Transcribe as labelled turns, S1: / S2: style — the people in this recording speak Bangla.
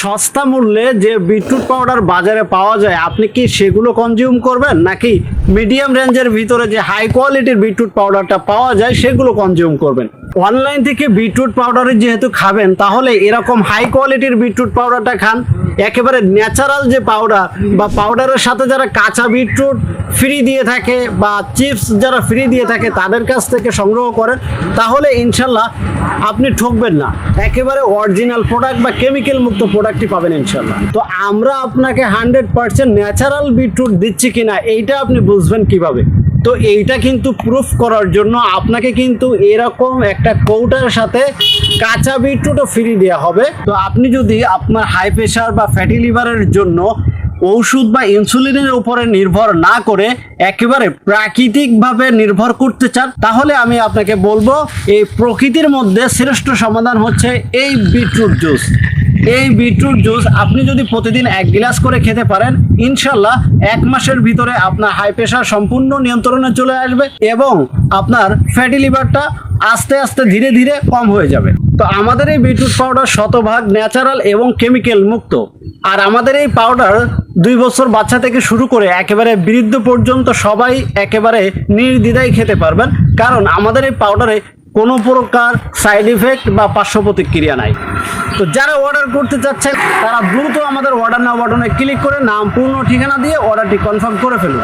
S1: সস্তা মূল্যে যে বিটরুট পাউডার বাজারে পাওয়া যায়, আপনি কি সেগুলো কনজিউম করবেন? নাকি মিডিয়াম রেঞ্জের ভিতরে যে হাই কোয়ালিটির বিটরুট পাউডারটা পাওয়া যায়, সেগুলো কনজিউম করবেন? অনলাইন থেকে বিটরুট পাউডারের যেহেতু খাবেন, তাহলে এরকম হাই কোয়ালিটির বিটরুট পাউডারটা খান। একেবারে ন্যাচারাল যে পাউডার বা পাউডারের সাথে যারা কাঁচা বিটরুট ফ্রি দিয়ে থাকে বা চিপস যারা ফ্রি দিয়ে থাকে তাদের কাছ থেকে সংগ্রহ করেন, তাহলে ইনশাল্লাহ আপনি ঠকবেন না। একেবারে অরিজিনাল প্রোডাক্ট বা কেমিক্যাল মুক্ত প্রোডাক্টই পাবেন ইনশাল্লাহ। তো আমরা আপনাকে হান্ড্রেড পার্সেন্ট ন্যাচারাল বিটরুট দিচ্ছি কিনা, এইটা আপনি বুঝবেন কীভাবে? তো এইটা কিন্তু প্রুফ করার জন্য আপনাকে কিন্তু এরকম একটা কৌটার সাথে কাঁচা বিটরুটও ফ্রি দেওয়া হবে। তো আপনি যদি আপনার হাই প্রেশার বা ফ্যাটি লিভারের জন্য ওষুধ বা ইনসুলিনের উপরে নির্ভর না করে একেবারে প্রাকৃতিকভাবে নির্ভর করতে চান, তাহলে আমি আপনাকে বলব, এই প্রকৃতির মধ্যে শ্রেষ্ঠ সমাধান হচ্ছে এই বিটরুট জুস। এই বিটরুট জুস আপনি যদি প্রতিদিন এক গ্লাস করে খেতে পারেন ইনশাল্লাহ এক মাসের ভিতরে আপনার হাই প্রেশার সম্পূর্ণ নিয়ন্ত্রণে চলে আসবে এবং আপনার ফ্যাটি লিভারটা আস্তে আস্তে ধীরে ধীরে কম হয়ে যাবে। তো আমাদের এই বিটরুট পাউডার শতভাগ ন্যাচারাল এবং কেমিক্যাল মুক্ত। আর আমাদের এই পাউডার দুই বছর বাচ্চা থেকে শুরু করে একেবারে বৃদ্ধ পর্যন্ত সবাই একেবারে নির্দ্বিধায় খেতে পারবেন। কারণ আমাদের এই পাউডারে কোনো প্রকার সাইড ইফেক্ট বা পার্শ্ব প্রতিক্রিয়া নাই। তো যারা অর্ডার করতে চাচ্ছেন তারা দ্রুত আমাদের অর্ডার নাও বাটনে ক্লিক করে নাম, পূর্ণ ঠিকানা দিয়ে অর্ডারটি কনফার্ম করে ফেলুন।